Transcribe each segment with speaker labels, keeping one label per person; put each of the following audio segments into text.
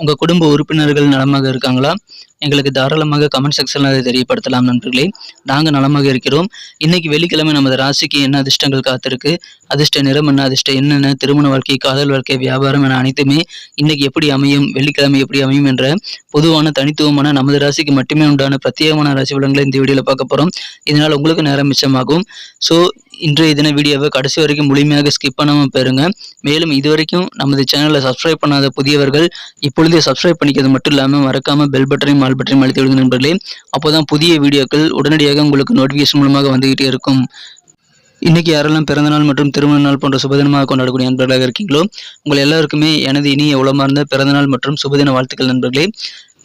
Speaker 1: உங்கள் குடும்ப உறுப்பினர்கள் நலமாக இருக்காங்களா? எங்களுக்கு தாராளமாக கமெண்ட் செக்ஷனில் அதை தெரியப்படுத்தலாம் நண்பர்களே. நாங்கள் நலமாக இருக்கிறோம். இன்றைக்கி வெள்ளிக்கிழமை நமது ராசிக்கு என்ன அதிர்ஷ்டங்கள் காத்திருக்கு? அதிர்ஷ்ட நிறம் என்ன? அதிர்ஷ்டம் என்னென்ன திருமண வாழ்க்கை காதல் வாழ்க்கை வியாபாரம் என அனைத்துமே இன்றைக்கி எப்படி அமையும்? வெள்ளிக்கிழமை எப்படி அமையும் என்ற பொதுவான தனித்துவமான நமது ராசிக்கு மட்டுமே உண்டான பிரத்யேகமான ராசி பலன்களை இந்த வீடியோவில் பார்க்க போகிறோம் இதனால் உங்களுக்கு நேரம் மிச்சமாகும். ஸோ இன்றைய தின வீடியோவை கடைசி வரைக்கும் முழுமையாக ஸ்கிப் பண்ணாமல் பெறுங்க மேலும் இதுவரைக்கும் நமது சேனலை சப்ஸ்கிரைப் பண்ணாத புதியவர்கள் இப்பொழுதே சப்ஸ்கிரைப் பண்ணிக்கிறது மட்டும் இல்லாமல் மறக்காமல் பெல் பட்டனையும் ஆல் பட்டனையும் அழுத்தி விடுங்க நண்பர்களே. அப்போதான் புதிய வீடியோக்கள் உடனடியாக உங்களுக்கு நோட்டிஃபிகேஷன் மூலமாக வந்துகிட்டே இருக்கும். இன்றைக்கி யாரெல்லாம் பிறந்தநாள் மற்றும் திருமண நாள் போன்ற சுபதினமாக கொண்டாடக்கூடிய நண்பர்களாக இருக்கீங்களோ உங்கள் எல்லாருக்குமே எனது இனிய உளமார்ந்த பிறந்தநாள் மற்றும் சுபதின வாழ்த்துக்கள் நண்பர்களே.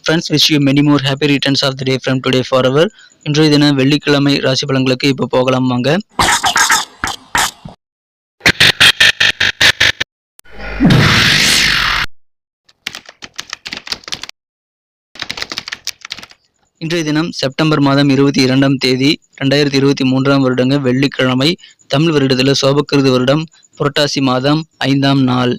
Speaker 1: Friends wish you many more happy returns of the day from today for our இன்றைய தினம் வெள்ளிக்கிழமை ராசி பலன்களுக்கு இப்போ போகலாம் வாங்க. இன்றைய தினம் செப்டம்பர் மாதம் இருபத்தி இரண்டாம் தேதி ரெண்டாயிரத்தி இருபத்தி மூன்றாம் வருடங்க வெள்ளிக்கிழமை தமிழ் வருடத்தில் சோபக்கிருது வருடம் புரட்டாசி மாதம் ஐந்தாம் நாள்.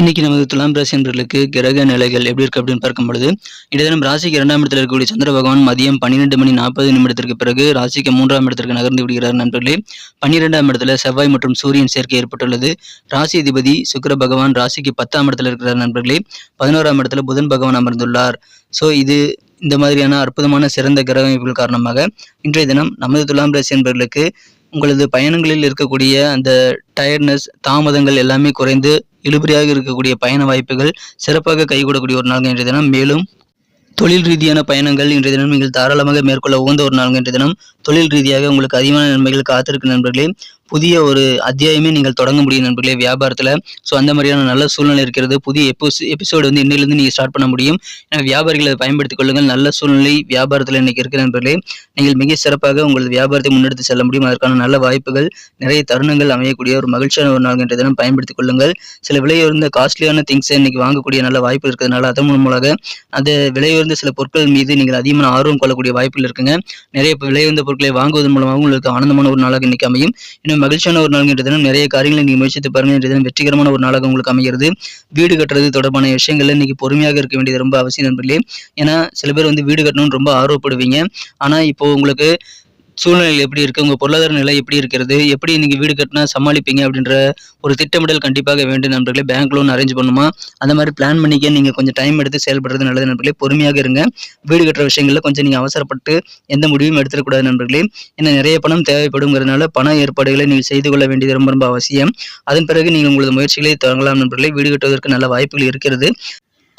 Speaker 1: இன்னைக்கு நமது துலாம் ராசி என்பர்களுக்கு கிரக நிலைகள் எப்படி இருக்கு அப்படின்னு பார்க்கும் பொழுது இன்றைய ராசிக்கு இரண்டாம் இடத்தில் இருக்கக்கூடிய சந்திர பகவான் மதியம் பன்னிரெண்டு மணி நாற்பது நிமிடத்திற்கு பிறகு ராசிக்கு மூன்றாம் இடத்திற்கு நகர்ந்து விடுகிறார் நண்பர்களே. பன்னிரெண்டாம் இடத்துல செவ்வாய் மற்றும் சூரியன் சேர்க்கை ஏற்பட்டுள்ளது. ராசி அதிபதி சுக்கர பகவான் ராசிக்கு பத்தாம் இடத்துல இருக்கிறார் நண்பர்களே. பதினோராம் இடத்துல புதன் பகவான் அமர்ந்துள்ளார். ஸோ இது இந்த மாதிரியான அற்புதமான சிறந்த கிரக அமைப்புகள் காரணமாக இன்றைய தினம் நமது துலாம் ராசி என்பவர்களுக்கு உங்களது பயணங்களில் இருக்கக்கூடிய அந்த டயர்ட்னஸ் தாமதங்கள் எல்லாமே குறைந்து இழுபறியாக இருக்கக்கூடிய பயண வாய்ப்புகள் சிறப்பாக கைகூடக்கூடிய ஒரு நாள் இன்றைய தினம். மேலும் தொழில் ரீதியான பயணங்கள் இன்றைய தினம் நீங்கள் தாராளமாக மேற்கொள்ள உகந்த ஒரு நாள் இன்றைய தினம். தொழில் ரீதியாக உங்களுக்கு அதிகமான நன்மைகள் காத்திருக்கு நண்பர்களே. புதிய ஒரு அத்தியாயமே நீங்கள் தொடங்க முடியும் நண்பர்களே வியாபாரத்தில். ஸோ அந்த மாதிரியான நல்ல சூழ்நிலை இருக்கிறது. புதிய எபிஸ் எபிசோடு வந்து இன்னிலிருந்து நீங்கள் ஸ்டார்ட் பண்ண முடியும். ஏன்னா வியாபாரிகளை அதை பயன்படுத்திக் கொள்ளுங்கள். நல்ல சூழ்நிலை வியாபாரத்தில் இன்னைக்கு இருக்கிற நண்பர்களே. நீங்கள் மிக சிறப்பாக உங்களது வியாபாரத்தை முன்னெடுத்து செல்ல முடியும். அதற்கான நல்ல வாய்ப்புகள் நிறைய தருணங்கள் அமையக்கூடிய ஒரு மகிழ்ச்சியான ஒரு நாள் என்ற தினம் பயன்படுத்திக் கொள்ளுங்கள். சில விலையுயர்ந்த காஸ்ட்லியான திங்ஸை இன்னைக்கு வாங்கக்கூடிய நல்ல வாய்ப்பு இருக்கிறதுனால அதன் மூலமாக அந்த விலையுயர்ந்த சில பொருட்கள் மீது நீங்கள் அதிகமான ஆர்வம் கொள்ளக்கூடிய வாய்ப்புகள் இருக்குங்க. நிறைய விலையுயர்ந்த பொருட்களை வாங்குவதன் மூலமாக உங்களுக்கு ஆனந்தமான ஒரு நாளாக இன்னைக்கு அமையும். இன்னும் மகிழ்ச்சியான ஒரு நாள் என்ற தினம் நிறைய காரியங்களை நீங்கள் முயற்சித்து பாருங்க என்ற தினம் வெற்றிகரமான ஒரு நாளாக உங்களுக்கு அமைகிறது. வீடு கட்டுறது தொடர்பான விஷயங்கள்ல இன்னைக்கு பொறுமையாக இருக்க வேண்டியது ரொம்ப அவசியம் நண்பர்களே. ஏன்னா சில பேர் வந்து வீடு கட்டணும்னு ரொம்ப ஆர்வப்படுவீங்க. ஆனா இப்போ உங்களுக்கு சூழ்நிலை எப்படி இருக்கு? உங்கள் பொருளாதார நிலை எப்படி இருக்கிறது? எப்படி நீங்க வீடு கட்டினா சமாளிப்பீங்க அப்படின்ற ஒரு திட்டமிடல் கண்டிப்பாக வேண்டும் நண்பர்களே. பேங்க் லோன் அரேஞ்ச் பண்ணுமா? அந்த மாதிரி பிளான் பண்ணிக்க நீங்கள் கொஞ்சம் டைம் எடுத்து செயல்படுறது நல்லது நண்பர்களே. பொறுமையாக இருங்க. வீடு கட்டுற விஷயங்களில் கொஞ்சம் நீங்க அவசரப்பட்டு எந்த முடிவும் எடுத்துடக்கூடாது நண்பர்களே. ஏன்னா நிறைய பணம் தேவைப்படுங்கிறதுனால பண ஏற்பாடுகளை நீங்கள் செய்து கொள்ள வேண்டியது ரொம்ப ரொம்ப அவசியம். அதன் பிறகு நீங்கள் உங்களது முயற்சிகளை தொடங்கலாம் நண்பர்களே. வீடு கட்டுவதற்கு நல்ல வாய்ப்புகள் இருக்கிறது.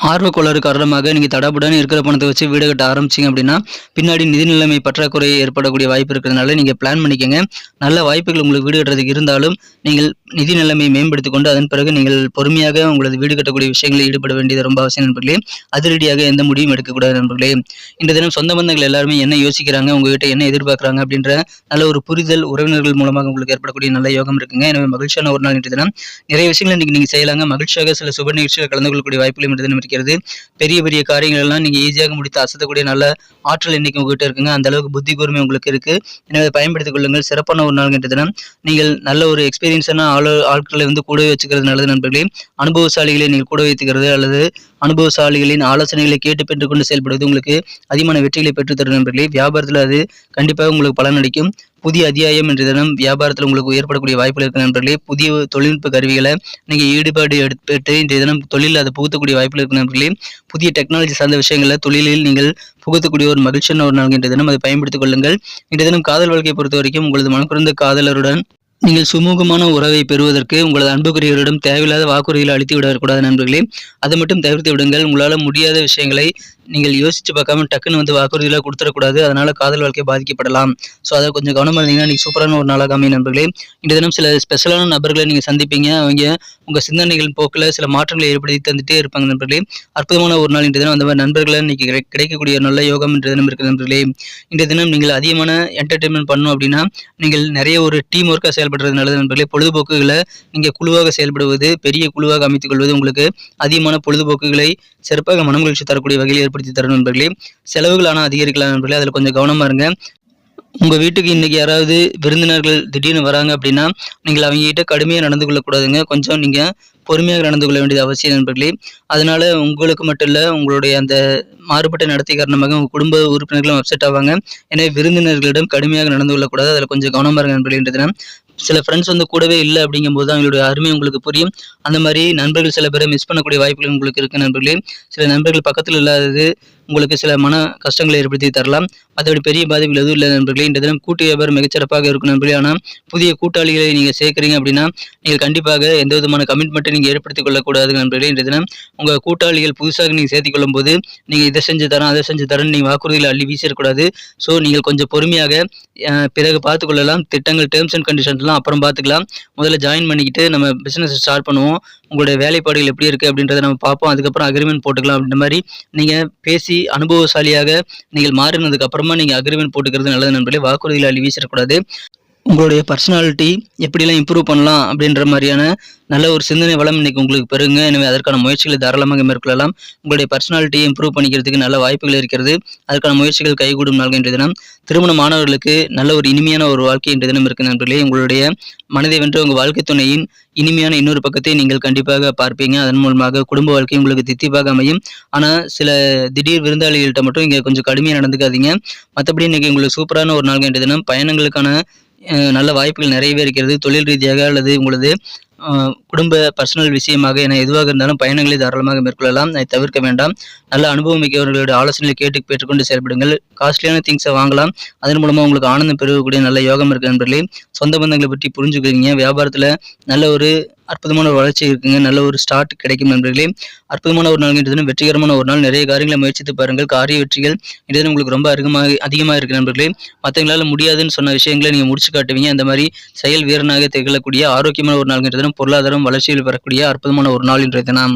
Speaker 1: ஆர்வக்கோளாறு காரணமாக நீங்கள் தடபுடன் இருக்கிற பணத்தை வச்சு வீடு கட்ட ஆரம்பிச்சிங்க அப்படின்னா பின்னாடி நிதி நிலைமை பற்றாக்குறை ஏற்படக்கூடிய வாய்ப்பு இருக்கிறதுனால நீங்கள் பிளான் பண்ணிக்கோங்க. நல்ல வாய்ப்புகள் உங்களுக்கு வீடு கட்டுறதுக்கு இருந்தாலும் நீங்கள் நிதி நிலைமையை மேம்படுத்தி கொண்டு அதன் பிறகு நீங்கள் பொறுமையாக உங்களது வீடு கட்டக்கூடிய விஷயங்களில் ஈடுபட வேண்டியது ரொம்ப அவசியம் நண்பர்களே. அதிரடியாக எந்த முடிவும் எடுக்கக்கூடாது நண்பர்களே. இந்த தினம் சொந்த பந்தங்கள் எல்லாருமே என்ன யோசிக்கிறாங்க உங்ககிட்ட என்ன எதிர்பார்க்குறாங்க அப்படின்ற நல்ல ஒரு புரிதல் உறவினர்கள் மூலமாக உங்களுக்கு ஏற்படக்கூடிய நல்ல யோகம் இருக்குங்க. எனவே மகிழ்ச்சியான ஒரு நாள் இன்றைய தினம். நிறைய விஷயங்களை இன்னைக்கு நீங்கள் செய்யலாங்க. மகிழ்ச்சியாக சில சுப நிகழ்ச்சிகள் கலந்து கொள்ளக்கூடிய வாய்ப்புகளும் இன்றைய தினம் இருக்கிறது பெரிய பெரிய காரியங்கள் எல்லாம் நீங்க ஈஸியாக முடித்து அசத்தக்கூடிய நல்ல ஆற்றல் இன்னைக்கு உங்ககிட்ட இருக்குங்க. அந்த அளவுக்கு புத்தி கூர்மை உங்களுக்கு இருக்கு. எனவே பயன்படுத்திக் கொள்ளுங்கள். சிறப்பான ஒரு நாள் என்ற தினம். நீங்கள் நல்ல ஒரு எக்ஸ்பீரியன்ஸான ஆளு ஆட்களை வந்து கூடவே வச்சுக்கிறது நல்லது நண்பர்களே. அனுபவசாலிகளை நீங்கள் கூட வைத்துக்கிறது அல்லது அனுபவசாலிகளின் ஆலோசனைகளை கேட்டு பெற்றுக்கொண்டு செயல்படுவது உங்களுக்கு அதிகமான வெற்றிகளை பெற்றுத்தரும் நண்பர்களே. வியாபாரத்தில் அது கண்டிப்பாக உங்களுக்கு பலன் அளிக்கும். புதிய அத்தியாயம் என்ற தினம் வியாபாரத்தில் உங்களுக்கு ஏற்படக்கூடிய வாய்ப்புகள் இருக்கு நண்பர்களே. புதிய தொழில்நுட்ப கருவிகளை நீங்கள் ஈடுபாடு எடுத்துட்டு இன்றைய தினம் தொழிலில் அதை புகுத்தக்கூடிய வாய்ப்புகள் இருக்கு நண்பர்களே. புதிய டெக்னாலஜி சார்ந்த விஷயங்களை தொழிலில் நீங்கள் புகுத்தக்கூடிய ஒரு மகிழ்ச்சியான ஒரு நாள் இன்றைய தினம். அதை பயன்படுத்திக் கொள்ளுங்கள். இன்றைய தினம் காதல் வாழ்க்கையை பொறுத்த வரைக்கும் உங்களது மனக்குறந்த காதலருடன் நீங்கள் சுமூகமான உறவை பெறுவதற்கு உங்களது அன்புக்குரியவரிடம் தேவையில்லாத வாக்குறுதிகளை அளித்து விடக்கூடாது நண்பர்களே. அதை மட்டும் தவிர்த்து விடுங்கள். உங்களால் முடியாத விஷயங்களை நீங்கள் யோசிச்சு பார்க்காம டக்குன்னு வந்து வாக்குறுதியெல்லாம் கொடுத்துடக்கூடாது. அதனால காதல் வாழ்க்கை பாதிக்கப்படலாம். ஸோ அதை கொஞ்சம் கவனமாக இருந்தீங்கன்னா நீங்கள் சூப்பரான ஒரு நாளாக அமையும் நண்பர்களே. இந்த தினம் சில ஸ்பெஷலான நபர்களை நீங்கள் சந்திப்பீங்க. அவங்க உங்கள் சிந்தனைகள் போக்கில் சில மாற்றங்களை ஏற்படுத்தி தந்துட்டே இருப்பாங்க நண்பர்களே. அற்புதமான ஒரு நாள் இன்று தினம். அந்த மாதிரி நண்பர்களை இன்னைக்கு கிடை- கிடைக்கக்கூடிய ஒரு நல்ல யோகம் என்ற தினம் இருக்குது நண்பர்களே. இன்றைய தினம் நீங்கள் அதிகமான என்டர்டைன்மெண்ட் பண்ணணும் அப்படின்னா நீங்கள் நிறைய ஒரு டீம் ஒர்க்காக செயல்படுறது நல்லது நண்பர்களே. பொழுதுபோக்குகளை நீங்கள் குழுவாக செயல்படுவது பெரிய குழுவாக அமைத்துக் கொள்வது உங்களுக்கு அதிகமான பொழுதுபோக்குகளை சிறப்பாக மனமகிழ்ச்சி தரக்கூடிய வகையில் ஏற்படுத்தி தரும் நண்பர்களே. செலவுகள் ஆனால் அதிகரிக்கலாம் நண்பர்களே. அதில் கொஞ்சம் கவனமாக இருங்க. உங்கள் வீட்டுக்கு இன்றைக்கி யாராவது விருந்தினர்கள் திடீர்னு வராங்க அப்படின்னா நீங்கள் அவங்ககிட்ட கடுமையாக நடந்து கொள்ளக்கூடாதுங்க. கொஞ்சம் நீங்கள் பொறுமையாக நடந்து கொள்ள வேண்டியது அவசியம் நண்பர்களே. அதனால் உங்களுக்கு மட்டும் இல்லை உங்களுடைய அந்த மாறுபட்ட நடத்தை காரணமாக உங்கள் குடும்ப உறுப்பினர்களும் அப்செட் ஆவாங்க. எனவே விருந்தினர்களிடம் கடுமையாக நடந்து கொள்ளக்கூடாது. அதில் கொஞ்சம் கவனமாக இருங்க நண்பர்களே சில ஃப்ரெண்ட்ஸ் வந்து கூடவே இல்லை அப்படிங்கும்போது தான் அவங்களுடைய அருமை உங்களுக்கு புரியும். அந்த மாதிரி நண்பர்கள் சில பேரை மிஸ் பண்ணக்கூடிய வாய்ப்புகள் உங்களுக்கு இருக்குது நண்பர்களே. சில நண்பர்கள் பக்கத்தில் இல்லாதது உங்களுக்கு சில மன கஷ்டங்களை ஏற்படுத்தி தரலாம். மற்றபடி பெரிய பாதிப்புகள் எதுவும் இல்லை நண்பர்களே. இந்த தினம் கூட்டு வியாபாரம் மிகச்சிறப்பாக இருக்கும் நண்பர்களே. ஆனால் புதிய கூட்டாளிகளை நீங்கள் சேர்க்குறீங்க அப்படின்னா நீங்கள் கண்டிப்பாக எந்த விதமான கமிட்மெண்ட்டை நீங்கள் ஏற்படுத்திக் கொள்ளக்கூடாது நண்பர்களே. இந்த தினம் உங்கள் கூட்டாளிகள் புதுசாக நீங்கள் சேர்த்துக் கொள்ளும் போது நீங்கள் இதை செஞ்சு தரேன் அதை செஞ்சு தரேன் நீங்கள் வாக்குறுதிகளை அள்ளி வீசிடக்கூடாது ஸோ நீங்கள் கொஞ்சம் பொறுமையாக பிறகு பார்த்துக்கொள்ளலாம் திட்டங்கள் டேர்ம்ஸ் அண்ட் கண்டிஷன்ஸ்லாம் அப்புறம் பார்த்துக்கலாம். முதல்ல ஜாயின் பண்ணிக்கிட்டு நம்ம பிஸ்னஸ் ஸ்டார்ட் பண்ணுவோம். உங்களுடைய வேலைப்பாடுகள் எப்படி இருக்குது அப்படின்றத நம்ம பார்ப்போம். அதுக்கப்புறம் அக்ரிமெண்ட் போட்டுக்கலாம் அப்படின்ற மாதிரி நீங்கள் பேசி அனுபவசாலியாக நீங்கள் மாறினதுக்கு அப்புறமா நீங்கள் அக்ரிமெண்ட் போட்டுக்கிறது நல்லது நண்பர்களே. வாக்குறுதிகளை அள்ளி வீசிடக்கூடாது. உங்களுடைய பர்சனாலிட்டி எப்படிலாம் இம்ப்ரூவ் பண்ணலாம் அப்படின்ற மாதிரியான நல்ல ஒரு சிந்தனை வளம் இன்னைக்கு உங்களுக்கு பெறுங்க. எனவே அதற்கான முயற்சிகளை தாராளமாக மேற்கொள்ளலாம். உங்களுடைய பர்சனாலிட்டியை இம்ப்ரூவ் பண்ணிக்கிறதுக்கு நல்ல வாய்ப்புகள் இருக்கிறது. அதற்கான முயற்சிகள் கைகூடும் நாள் இன்றைய தினம். திருமண மாணவர்களுக்கு நல்ல ஒரு இனிமையான ஒரு வாழ்க்கை இன்றைய தினம் இருக்கு நண்பர்களே. உங்களுடைய மனதை வென்று உங்கள் வாழ்க்கை துணையின் இனிமையான இன்னொரு பக்கத்தை நீங்கள் கண்டிப்பாக பார்ப்பீங்க. அதன் மூலமாக குடும்ப வாழ்க்கை உங்களுக்கு தித்திப்பாக அமையும். ஆனால் சில திடீர் விருந்தாளிகள்கிட்ட மட்டும் இங்கே கொஞ்சம் கடுமையாக நடந்துக்காதீங்க. மற்றபடி இன்னைக்கு உங்களுக்கு சூப்பரான ஒரு நாள் இன்றைய தினம். பயணங்களுக்கான நல்ல வாய்ப்புகள் நிறையவே இருக்கிறது. தொழில் ரீதியாக அல்லது உங்களது குடும்ப பர்சனல் விஷயமாக என எதுவாக இருந்தாலும் பயணங்களை தாராளமாக மேற்கொள்ளலாம். அதை தவிர்க்க வேண்டாம். நல்ல அனுபவம் மிக்கவர்களுடைய ஆலோசனைகளை கேட்டு பெற்றுக்கொண்டு செயல்படுங்கள். காஸ்ட்லியான திங்ஸை வாங்கலாம். அதன் மூலமாக உங்களுக்கு ஆனந்தம் பெறக்கூடிய நல்ல யோகம் இருக்கு நண்பர்களே. சொந்த பந்தங்களை பற்றி புரிஞ்சுக்கிறீங்க. வியாபாரத்தில் நல்ல ஒரு அற்புதமான ஒரு வளர்ச்சி இருக்குங்க. நல்ல ஒரு ஸ்டார்ட் கிடைக்கும் நண்பர்களே. அற்புதமான ஒரு நாள் இன்றைய தினம் வெற்றிகரமான ஒரு நாள். நிறைய காரியங்களை முயற்சித்து பாருங்கள். காரிய வெற்றிகள் இன்றைய தினம் உங்களுக்கு ரொம்ப அதிகமாக அதிகமாக இருக்கு நண்பர்களே. மற்றவங்களால முடியாதுன்னு சொன்ன விஷயங்களை நீங்கள் முடிச்சு காட்டுவீங்க. அந்த மாதிரி செயல் வீரனாக திகழக்கூடிய ஆரோக்கியமான ஒரு நாள் இன்றைய தினம் பொருளாதாரம் வளர்ச்சியில் பெறக்கூடிய அற்புதமான ஒரு நாள் இன்றைய தினம்.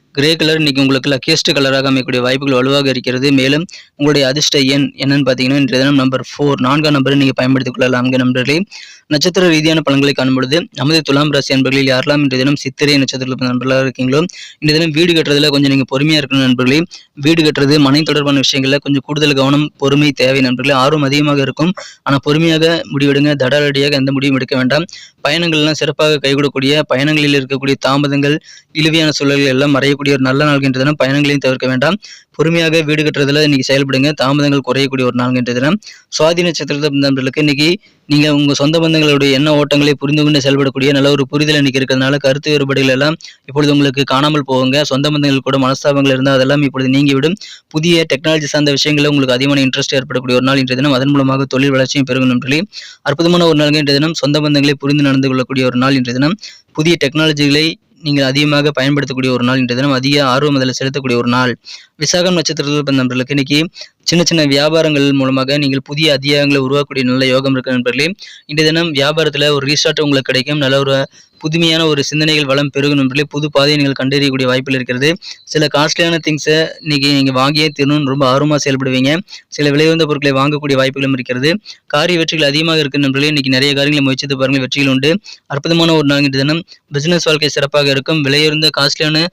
Speaker 1: கிரே கலர் இன்னைக்கு உங்களுக்கு லக்கியஸ்ட் கலராக அமையக்கூடிய வாய்ப்புகள் வலுவாக இருக்கிறது. மேலும் உங்களுடைய அதிர்ஷ்ட எண் என்னன்னு பார்த்தீங்கன்னா இன்றைய தினம் நம்பர் ஃபோர் நான்காம் நம்பரை நீங்கள் பயன்படுத்திக் கொள்ளலாம். நண்பர்களே நட்சத்திர ரீதியான பலன்களை காணும்பொழுது நமது துலாம் ராசி நண்பர்களில் யாரெல்லாம் இன்றைய தினம் சித்திரை நட்சத்திரத்தில் நண்பர்களாக இருக்கீங்களோ இன்றைய தினம் வீடு கட்டுறதுல கொஞ்சம் நீங்கள் பொறுமையாக இருக்கணும் நண்பர்களே. வீடு கட்டுறது மனை தொடர்பான விஷயங்களில் கொஞ்சம் கூடுதல் கவனம் பொறுமை தேவை நண்பர்களே. ஆர்வம் அதிகமாக இருக்கும். ஆனால் பொறுமையாக முடிவெடுங்க. தடாலடியாக எந்த முடிவும் எடுக்க வேண்டாம். பயணங்கள்லாம் சிறப்பாக கைகூடக்கூடிய பயணங்களில் இருக்கக்கூடிய தாமதங்கள் இழுவையான சூழல்கள் எல்லாம் மறையக்கூடிய ஒரு நல்ல நாள் என்ற தினம் பயணங்களையும் தவிர்க்க வேண்டாம். பொறுமையாக வீடு கட்டுறதுல இன்னைக்கு செயல்படுங்க. தாமதங்கள் குறையக்கூடிய ஒரு நாள் என்ற தினம். சுவாதி நட்சத்திரத்தை நண்பர்களுக்கு இன்னைக்கு நீங்க உங்க சொந்த பந்தங்களுடைய எண்ண ஓட்டங்களை புரிந்து கொண்டு செயல்படக்கூடிய நல்ல ஒரு புரிதல் இன்னைக்கு இருக்கிறதுனால கருத்து வேறுபாடுகள் எல்லாம் இப்பொழுது உங்களுக்கு காணாமல் போவாங்க சொந்த பந்தங்கள் கூட மனஸ்தாபங்கள் இருந்தால் அதெல்லாம் இப்பொழுது நீங்கிவிடும். புதிய டெக்னாலஜி சார்ந்த விஷயங்களில் உங்களுக்கு அதிகமான இன்ட்ரெஸ்ட் ஏற்படக்கூடிய ஒரு நாள் இன்றைய தினம். அதன் மூலமாக தொழில் வளர்ச்சியும் பெருகும் நன்றி அற்புதமான ஒரு நாள் இன்றைய தினம். சொந்த பந்தங்களை புரிந்து நடந்து கொள்ளக்கூடிய ஒரு நாள் இன்றைய தினம். புதிய டெக்னாலஜிகளை நீங்கள் அதிகமாக பயன்படுத்தக்கூடிய ஒரு நாள் இன்றைய தினம் அதிக ஆர்வம் அதில் செலுத்தக்கூடிய ஒரு நாள். விசாகம் நட்சத்திரத்தில் பிறந்த நண்பர்களுக்கு இன்னைக்கு சின்ன சின்ன வியாபாரங்கள் மூலமாக நீங்கள் புதிய அத்தியாயங்களை உருவாக்கக்கூடிய நல்ல யோகம் இருக்கு நண்பர்களே. இன்றைய தினம் வியாபாரத்தில் ஒரு ரீஸ்டார்ட் உங்களுக்கு கிடைக்கும். நல்ல ஒரு புதுமையான ஒரு சிந்தனைகள் வளம் பெருகும் நண்பர்களே. புது பாதையை நீங்கள் கண்டறியக்கூடிய வாய்ப்புகள் இருக்கிறது. சில காஸ்ட்லியான திங்ஸை இன்னைக்கு நீங்கள் வாங்கியே தீரணும்னு ரொம்ப ஆர்வமாக செயல்படுவீங்க. சில விலையுந்த பொருட்களை வாங்கக்கூடிய வாய்ப்புகளும் இருக்கிறது. காரிய வெற்றிகள் அதிகமாக இருக்கு நண்பர்களே. இன்னைக்கு நிறைய காரியங்களை முயற்சித்து பாருங்கள். வெற்றிகள் உண்டு. அற்புதமான ஒரு நாள் இன்றைய தினம். பிசினஸ் வாழ்க்கை சிறப்பாக இருக்கும். விலையுந்த காஸ்ட்லியான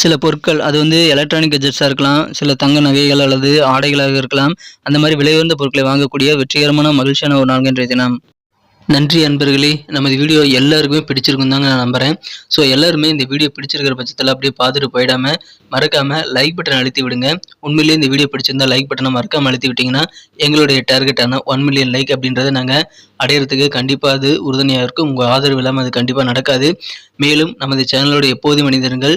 Speaker 1: சில பொருட்கள் அது வந்து எலக்ட்ரானிக் கெஜெட்ஸாக இருக்கலாம் சில தங்க நகைகள் அல்லது ஆடைகளாக இருக்கலாம் அந்த மாதிரி விலையுயர்ந்த பொருட்களை வாங்கக்கூடிய வெற்றிகரமான மகிழ்ச்சியான ஒரு நாள் இன்றைய தினம். நன்றி அன்பர்களே. நமது வீடியோ எல்லாருக்குமே பிடிச்சிருக்கும் தாங்க நான் நம்புகிறேன் ஸோ எல்லாருமே இந்த வீடியோ பிடிச்சிருக்கிற பட்சத்தில் அப்படியே பார்த்துட்டு போயிடாமல் மறக்காமல் லைக் பட்டன் அழுத்தி விடுங்க. உண்மையிலேயே இந்த வீடியோ பிடிச்சிருந்தா லைக் பட்டனை மறக்காமல் அழுத்தி விட்டிங்கன்னா எங்களுடைய டார்கெட்டான ஒன் மில்லியன் லைக் அப்படின்றத நாங்கள் அடையிறதுக்கு கண்டிப்பாக அது உறுதுணையாக இருக்கும். உங்கள் ஆதரவு இல்லாமல் அது கண்டிப்பாக நடக்காது. மேலும் நமது சேனலோட எப்போதும் மனிதர்கள்